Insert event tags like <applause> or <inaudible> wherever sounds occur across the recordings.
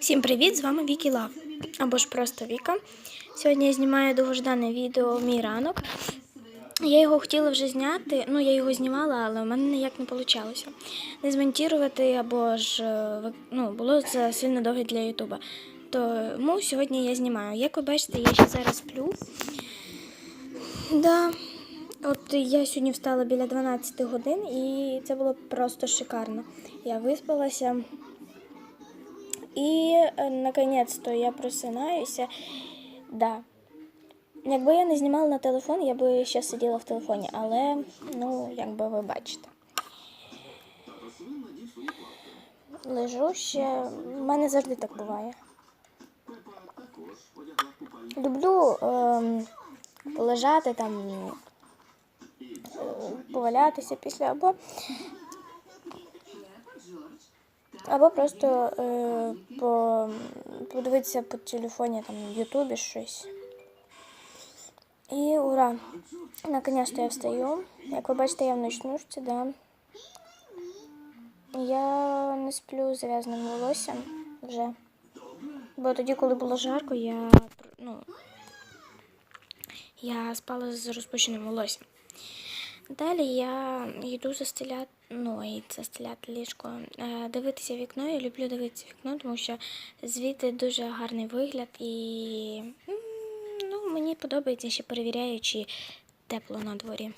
Всім привіт! З вами Вікі Лав або ж просто Віка. Сьогодні я знімаю довгождане відео Мій ранок. Я його хотіла вже зняти, ну я його знімала, але в мене ніяк не вийшло. Не змонтувати або ж е, ну, було за сильно довго для Ютуба. Тому сьогодні я знімаю. Як ви бачите, я ще зараз сплю. Да. От я сьогодні встала біля 12 годин і це було просто шикарно. Я виспалася. І е, наконець-то я просинаюся. Да. Якби я не знімала на телефон, я би ще сиділа в телефоні, але ну, якби ви бачите. Лежу ще. У мене завжди так буває. Люблю ем, полежати там, е, повалятися після або Або просто е, по, подивитися по телефоні там в Ютубі щось. І ура! Наконец-то я встаю. Як ви бачите, я в ночнушці, да. Я не сплю з зав'язаним волоссям вже. Бо тоді, коли було жарко, я, ну, я спала з розпущеним волоссям. Далі я йду застеляти, ну, і застеляти ліжко, е, дивитися вікно. Я люблю дивитися вікно, тому що звідти дуже гарний вигляд і ну, мені подобається ще перевіряю, чи тепло на дворі.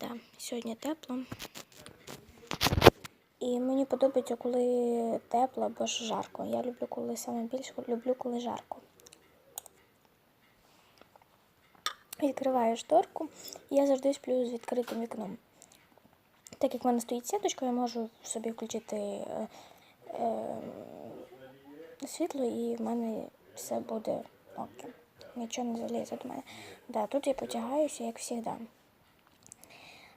Да, сьогодні тепло. І мені подобається, коли тепло або ж жарко. Я люблю, коли саме більше люблю, коли жарко. Відкриваю шторку, і я завжди сплю з відкритим вікном. Так як в мене стоїть сіточка, я можу собі включити е, е, світло, і в мене все буде окей. Нічого не залізе до мене. Да, тут я потягаюся, як завжди.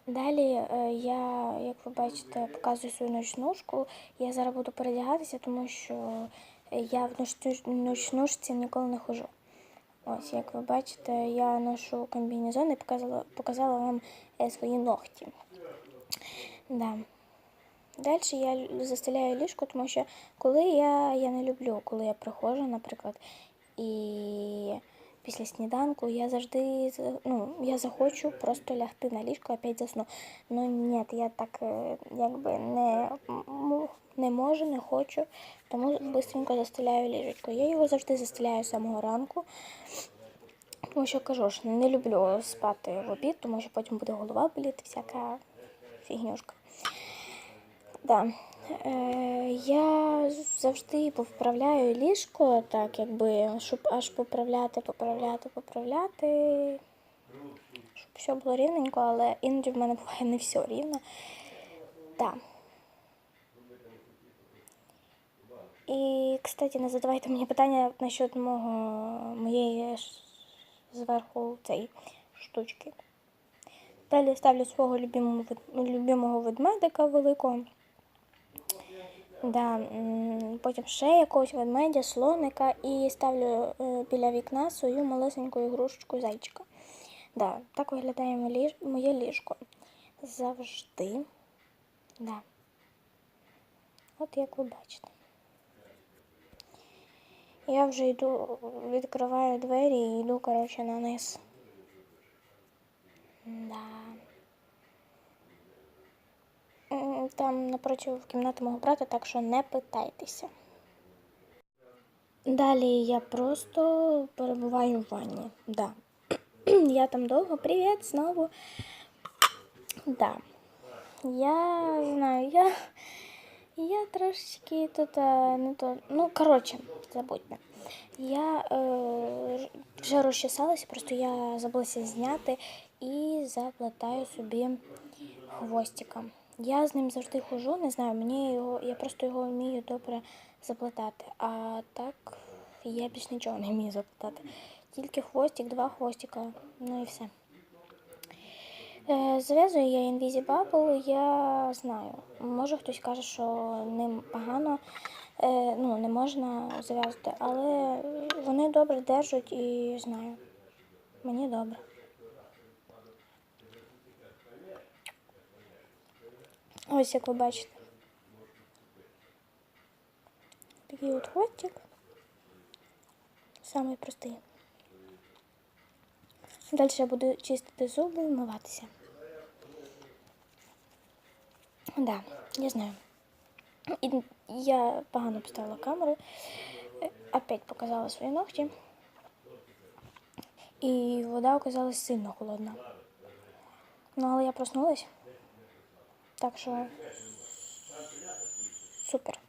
Далі е, я, як ви бачите, показую свою ночнушку. Я зараз буду передягатися, тому що я в ночнушці ніколи не ходжу. Ось, як ви бачите, я ношу комбінезон і показала, показала вам е, свої ногті. Да. Далі я застеляю ліжко, тому що коли я, я не люблю, коли я приходжу, наприклад, і після сніданку я завжди ну, я захочу просто лягти на ліжко, опять засну. Ну ні, я так е, якби не, не можу, не хочу, тому швидко застеляю ліжечко. Я його завжди застеляю з самого ранку. Тому що кажу ж, не люблю спати в обід, тому що потім буде голова боліти, всяка фігнюшка. Да. Е, я завжди поправляю ліжко, так якби, щоб аж поправляти, поправляти, поправляти. Щоб все було рівненько, але іноді в мене буває не все рівно. Да. І, кстати, не задавайте мені питання насчет мого моєї зверху цієї штучки. Далі ставлю свого любимого, любимого ведмедика великого. Да, потім ще якогось ведмедя, слоника і ставлю е, біля вікна свою малесеньку ігрушечку зайчика. Да, так виглядає моє ліжко. Завжди. Да. От як ви бачите. Я вже йду, відкриваю двері і йду, коротше, на низ. Да. Там напроти кімнати мого брата, так що не питайтеся. Далі я просто перебуваю в ванні. Да. <clears throat> Я там довго. Привіт знову. Да. Я знаю, я, я трошечки тут е, не то. Ну, коротше, забудьте. Я е, вже розчесалася, просто я забулася зняти і заплетаю собі хвостика. Я з ним завжди ходжу, не знаю, мені його, я просто його вмію добре заплетати. А так я більш нічого не вмію заплетати. Тільки хвостик, два хвостика, ну і все. Е, Зав'язую я Invisible, я знаю. Може хтось каже, що ним погано, е, ну, не можна зав'язати, але вони добре держать і знаю. Мені добре. Ось як ви бачите. такий от хвостик. Самий простий. Далі я буду чистити зуби і вмиватися. Да, я знаю. І я погано поставила камеру. Опять показала свої ногті. І вода оказалась сильно холодна. Ну, але я проснулась. Так що супер.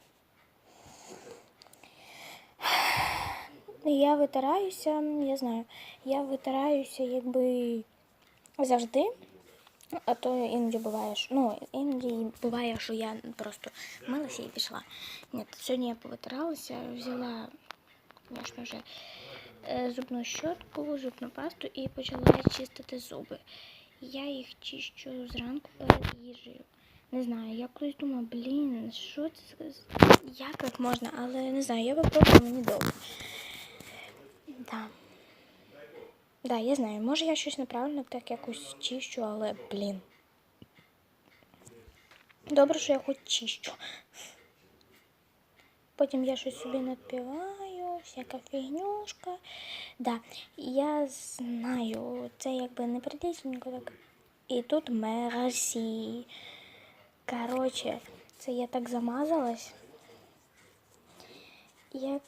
Я витираюся, я знаю, я витираюся якби завжди. А то іноді буває, що, ну, іноді буває, що я просто милася і пішла. Ні, сьогодні я повитиралася, взяла, звісно вже, е, зубну щотку, зубну пасту і почала чистити зуби. Я їх чищу зранку перед їжею. Не знаю, я колись думала, блін, що це як так можна, але не знаю, я випробую мені довго. Да. Да, я знаю, може я щось неправильно так якось чищу, але блін. Добре, що я хоч чищу. Потім я щось собі надпіваю, всяка фігнюшка. Да, я знаю, це якби не прилічненько так. І тут мерсі. Короче, це я так замазалась. Я,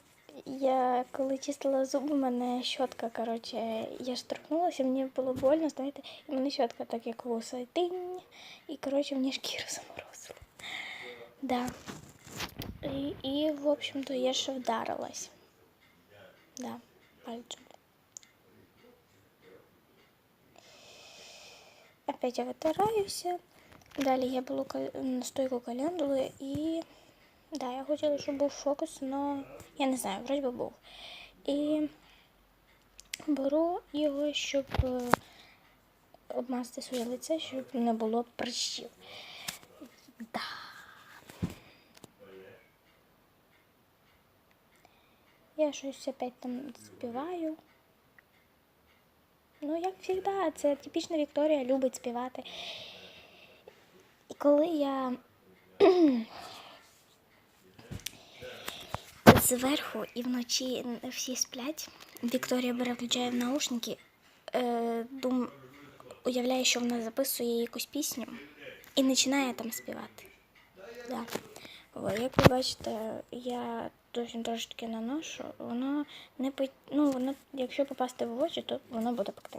я коли чистила зуби, мене щотка, короче, я штрихнулася, мені було больно, знаєте, і мене щотка так як вуса. Тинь, і, короче, мені шкіру заморозило. Да. І, і, в общем-то, я ще вдарилась. Да, пальцем. Опять я витираюся. Далі я беру кал- настойку календули і. Да, я хотіла, щоб був фокус, але я не знаю, вроді би був. І беру його, щоб е, обмазати своє лице, щоб не було прищів. Да. Я щось опять там співаю. Ну, як завжди, це типічна Вікторія любить співати. І коли я зверху і вночі всі сплять, Вікторія бере, включає в наушники, е, дум, уявляє, що вона записує якусь пісню і починає там співати. Да. О, як ви бачите, я зовсім трошки наношу, воно не пи- ну, воно, якщо попасти в очі, то воно буде пекти.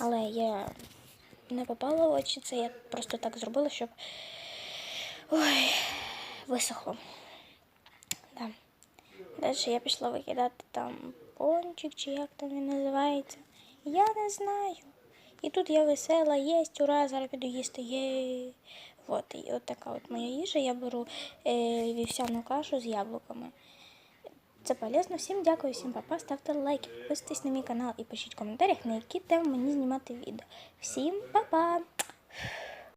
Але я не попала в очі, це я просто так зробила, щоб ой, висохло. Да. Далі я пішла викидати там пончик, чи як там він називається. Я не знаю. І тут я весела, єсть, ура, зараз піду їсти. Є. От, і от така от моя їжа. Я беру е, вівсяну кашу з яблуками. Це полезно. Всім дякую, всім папа. Ставте лайки, підписуйтесь на мій канал і пишіть в коментарях, на які теми мені знімати відео. Всім па-па!